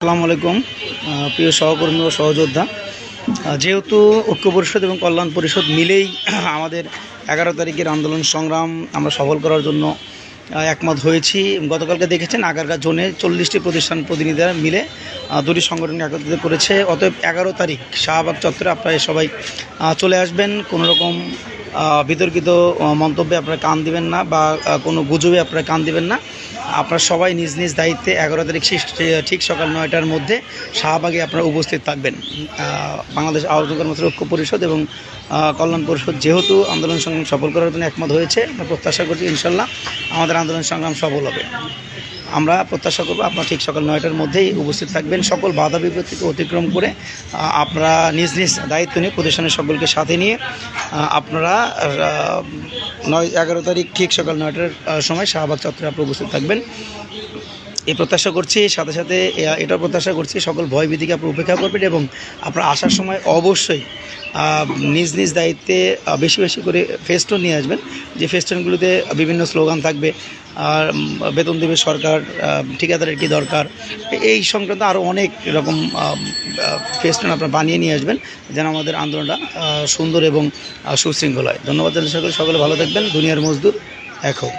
আসসালামু আলাইকুম প্রিয় সহকর্মী ও সহযোদ্ধা। যেহেতু ঐক্য পরিষদ এবং কল্যাণ পরিষদ মিলেই আমাদের এগারো তারিখের আন্দোলন সংগ্রাম আমরা সফল করার জন্য একমত হয়েছি। গতকালকে দেখেছেন আগারগাঁ জোনে চল্লিশটি প্রতিষ্ঠান প্রতিনিধিরা মিলে দুটি সংগঠন একত্রিত করেছে। অতএব এগারো তারিখ শাহবাগ চত্বরে আপনারা সবাই চলে আসবেন। কোনো রকম বিতর্কিত মন্তব্যে আপনারা কান দিবেন না বা কোনো গুজবে আপনারা কান দিবেন না। আপনারা সবাই নিজ নিজ দায়িত্বে এগারো তারিখ ঠিক- সকাল নয়টার মধ্যে শাহবাগে আপনারা উপস্থিত থাকবেন। বাংলাদেশ আহত কর্মচারী ঐক্য পরিষদ এবং কল্যাণ পরিষদ যেহেতু আন্দোলন সংগ্রাম সফল করার জন্য একমত হয়েছে, আমরা প্রত্যাশা করছি ইনশাল্লাহ আমাদের আন্দোলন সংগ্রাম সফল হবে। আমরা প্রত্যাশা করব আপনারা ঠিক সকাল নয়টার মধ্যেই উপস্থিত থাকবেন। সকল বাধা বিপত্তিকে অতিক্রম করে আপনারা নিজ নিজ দায়িত্ব নিয়ে, প্রতিষ্ঠানের সকলকে সাথে নিয়ে আপনারা নয় এগারো তারিখ ঠিক সকাল নয়টার সময় শাহবাগ চত্বরে আপনারা উপস্থিত থাকবেন। এই প্রত্যাশা করছি, সাথে সাথে এ- এটা প্রত্যাশা করছি, সকল ভয়ভীতিকে আপনারা উপেক্ষা করবেন এবং আপনারা আসার সময় অবশ্যই নিজ নিজ দায়িত্বে বেশি বেশি করে ফেস্টন নিয়ে আসবেন, যে ফেস্টনগুলোতে বিভিন্ন স্লোগান থাকবে, আর বেতন দেবে সরকার ঠিকাদারের কী দরকার, এই সংক্রান্ত আরও অনেক রকম ফেস্টন আপনারা বানিয়ে নিয়ে আসবেন, যেন আমাদের আন্দোলনটা সুন্দর এবং সুশৃঙ্খল হয়। ধন্যবাদ জানাই সকলে সকলে ভালো থাকবেন, দুনিয়ার মজদুর, এক হোক।